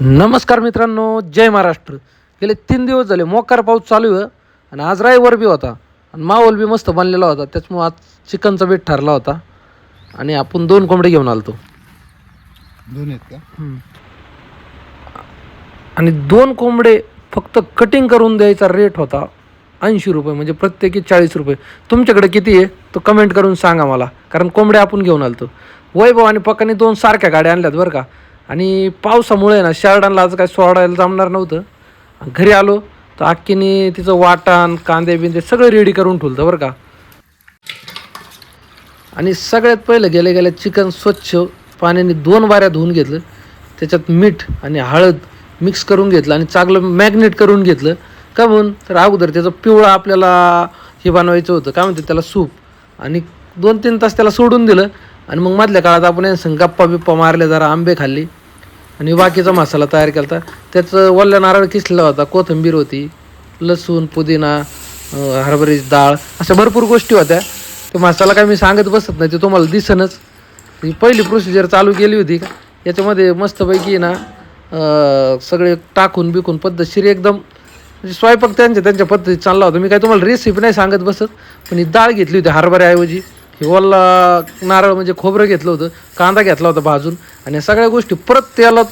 नमस्कार मित्रांनो जय महाराष्ट्र. गेले तीन दिवस झाले मोकार पाऊस चालू आहे आणि आज रायवर बी होता. आणि माहोल बी मस्त बनलेला होता त्याच्यामुळं आज चिकनचा बेट ठरला होता. आणि आपण दोन कोंबडे घेऊन आलतो. दोन आहेत का? आणि दोन कोंबडे फक्त कटिंग करून द्यायचा रेट होता ऐंशी रुपये म्हणजे प्रत्येकी चाळीस रुपये. तुमच्याकडे किती आहे? तो कमेंट करून सांगा मला कारण कोंबड्या आपण घेऊन आलतो. वैभव आणि पक्काने दोन सारख्या गाड्या आणल्यात बरं का. आणि पावसामुळे ना शर्डांना आज काय सोडायला जमणार नव्हतं. घरी आलो तर अक्कीने तिचं वाटण कांदे बिंदे सगळं रेडी करून ठेवलं बरं का. आणि सगळ्यात पहिलं गेल्या गेल्या चिकन स्वच्छ पाण्याने दोन वाऱ्या धुवून घेतलं. त्याच्यात मीठ आणि हळद मिक्स करून घेतलं आणि चांगलं मॅग्नेट करून घेतलं. का म्हणून? तर अगोदर त्याचं पिवळा आपल्याला हे बनवायचं होतं. काय म्हणते त्याला? सूप. आणि दोन तीन तास त्याला सोडून दिलं. आणि मग मधल्या काळात आपण यांचं गप्पा बिप्पा मारले जरा आंबे खाल्ली. आणि बाकीचा मसाला तयार केला होता त्याचं वल्ल्या नारळ किसलेला होता कोथिंबीर होती लसूण पुदिना हरभरीची डाळ अशा भरपूर गोष्टी होत्या. तो मसाला काय मी सांगत बसत नाही ते तुम्हाला दिसनच. ही पहिली प्रोसिजर चालू केली होती. का याच्यामध्ये मस्तपैकी ना सगळे टाकून बिकून पद्धतशीर एकदम म्हणजे स्वयंपाक त्यांच्या त्यांच्या पद्धतीत चालला होता. मी काय तुम्हाला रेसिपी नाही सांगत बसत पण ही डाळ घेतली होती हरभऱ्याऐवजी. हे ओला नारळ म्हणजे खोबरं घेतलं होतं कांदा घेतला होता भाजून आणि सगळ्या गोष्टी परत त्याला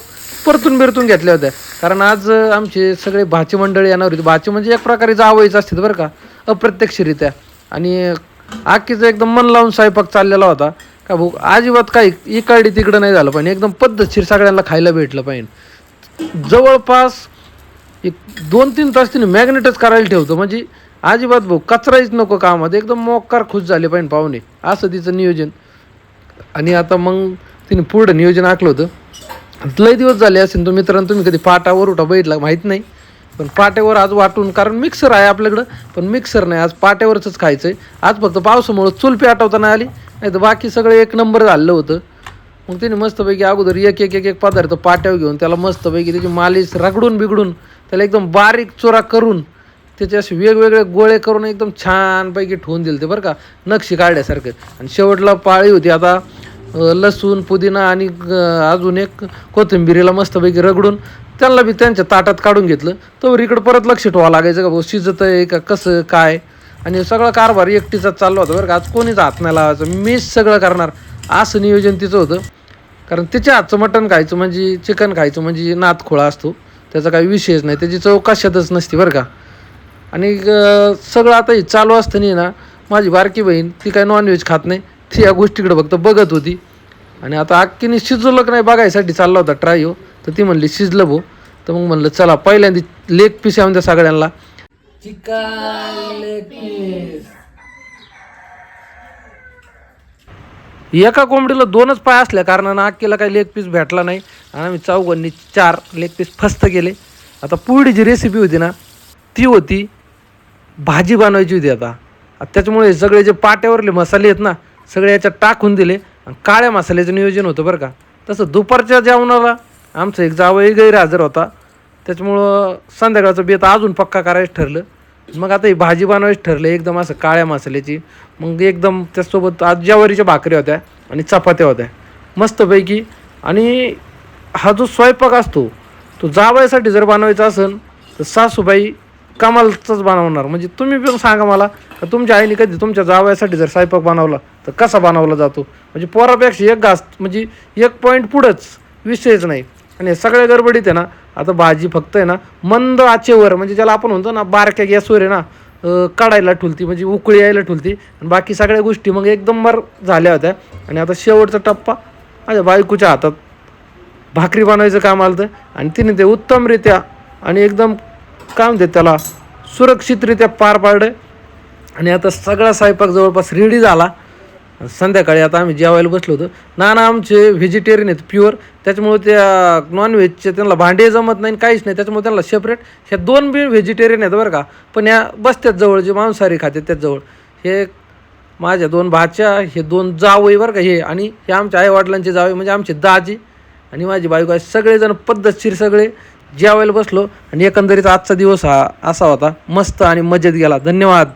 परतून बिरतून घेतल्या होत्या. कारण आज आमचे सगळे भाची मंडळी येणार होती. भाची म्हणजे एक प्रकारे जावईच असते बरं का अप्रत्यक्षरित्या. आणि आखीचं एकदम मन लावून स्वयंपाक चाललेला होता. का भाऊ अजिबात काही इकडे तिकडं नाही झालं पाहिजे. एकदम पद्धतशीर सगळ्यांना खायला भेटलं पाहिजे. जवळपास एक दोन तीन तास तिने मॅग्नेटच करायला ठेवतो. म्हणजे अजिबात भाऊ कचराहीच नको कामात. एकदम मोकार खुश झाले पाहिजे पाहुणे. असं तिचं नियोजन. आणि आता मग तिने पुढं नियोजन आखलं होतं. लय दिवस झाले असेल तो मित्रांनो तुम्ही कधी पाटावर उठा बैठला माहीत नाही. पण पाट्यावर आज वाटून कारण मिक्सर आहे आपल्याकडं पण मिक्सर नाही. आज पाट्यावरच खायचं आहे आज फक्त पावसामुळं चूल आठवताना नाही आली. नाही तर बाकी सगळं एक नंबर झालं होतं. मग तिने मस्तपैकी अगोदर एक एक एक एक पदार्थ पाट्यावर घेऊन त्याला मस्तपैकी त्याची मालिश रगडून बिघडून त्याला एकदम बारीक चुरा करून त्याचे असे वेगवेगळे गोळे करून एकदम छानपैकी ठेवून दिले ते बरं का. नक्षी काढल्यासारखं. आणि शेवटला पाळी होती. आता लसूण पुदिना आणि अजून एक कोथिंबिरीला मस्तपैकी रगडून त्यांना बी त्यांच्या ताटात काढून घेतलं. तर इकडं परत लक्ष ठेवावं लागायचं का भाऊ? शिजत आहे का? कसं? काय? आणि सगळं कारभार एकटीचा चाललो होता बरं का. आज कोणीच हात नाही लावायचं. मीच सगळं करणार. असं नियोजन तिचं होतं. कारण तिच्या हातचं मटण खायचं म्हणजे चिकन खायचं म्हणजे नात खोळा असतो. त्याचा काही विषयच नाही. त्याची चव कशातच नसते बरं का. आणि सगळं आता हे चालू असताना ना माझी बारकी बहीण ती काय नॉनव्हेज खात नाही. ती या गोष्टीकडे फक्त बघत होती. आणि आता अक्कीने शिजवलं का नाही बघायसाठी चालला होता ट्राय हो. तर ती म्हणली शिजलं भो. तर मग म्हणलं चला पहिल्यांदा लेग पीस येऊन त्या सगळ्यांना. चिकन लेग पीस एका कोंबडीला दोनच पाय असल्या कारणानं अक्कीला काही लेग पीस भेटला नाही. आणि आम्ही चौघांनी चार लेग पीस फस्त केले. आता पुरडी जी रेसिपी होती ना ती होती भाजी बनवायची होती आता. त्याच्यामुळे सगळे जे पाट्यावरले मसाले आहेत ना सगळे याच्यात टाकून दिले आणि काळ्या मसाल्याचं नियोजन होतं बरं का. तसं दुपारच्या जेवणाला आमचं एक जावई गैरहजर होता. त्याच्यामुळं संध्याकाळचं बेत अजून पक्का करायचं ठरलं. मग आता ही भाजी बनवायची ठरलं एकदम असं काळ्या मसाल्याची. मग एकदम त्यासोबत आज ज्वारीच्या भाकरी होत्या आणि चपात्या होत्या. मस्तपैकी. आणि हा जो स्वयंपाक असतो तो जावयासाठी जर बनवायचा असेल तर सासूबाई कमालचाच बनवणार. म्हणजे तुम्ही पण सांगा मला का तुमच्या आईने कधी तुमच्या जावयासाठी जर स्वयंपाक बनवला तर कसा बनवला जातो? म्हणजे पोरापेक्षा एक घास म्हणजे एक पॉईंट पुढंच विषयच नाही. आणि सगळ्या गडबडीत आहे ना आता भाजी फक्त आहे ना मंद आचेवर म्हणजे ज्याला आपण म्हणतो ना बारक्या गॅसवर आहे ना काढायला ठुलती म्हणजे उकळी यायला ठुलती. आणि बाकी सगळ्या गोष्टी मग एकदम बार झाल्या होत्या. आणि आता शेवटचा टप्पा माझ्या बायकोच्या हातात. भाकरी बनवायचं काम आलं होतं. आणि तिने ते उत्तमरित्या आणि एकदम काय म्हणते त्याला सुरक्षितरित्या पार पाडलं. आणि आता सगळा स्वयंपाक जवळपास रेडी झाला. संध्याकाळी आता आम्ही जेवायला बसलो होतो. नाना आमचे व्हेजिटेरियन आहेत प्युअर त्याच्यामुळे त्या नॉनव्हेजचे त्यांना भांडे जमत नाही काहीच नाही. त्याच्यामुळे त्यांना सेपरेट ह्या दोन बी व्हेजिटेरियन आहेत बरं का. पण या बसत्यात जवळ जे मांसाहारी खाते त्याचजवळ हे माझ्या दोन भाच्या हे दोन जावई बरं का हे. आणि हे आमच्या आईवडिलांचे जावई म्हणजे आमचे दाजी. आणि माझी बायको आहे सगळेजण पद्धतशीर सगळे. जेवायला बसलो आणि एकंदरीत आजचा दिवस हा असा होता. मस्त आणि मजेत गेला. धन्यवाद.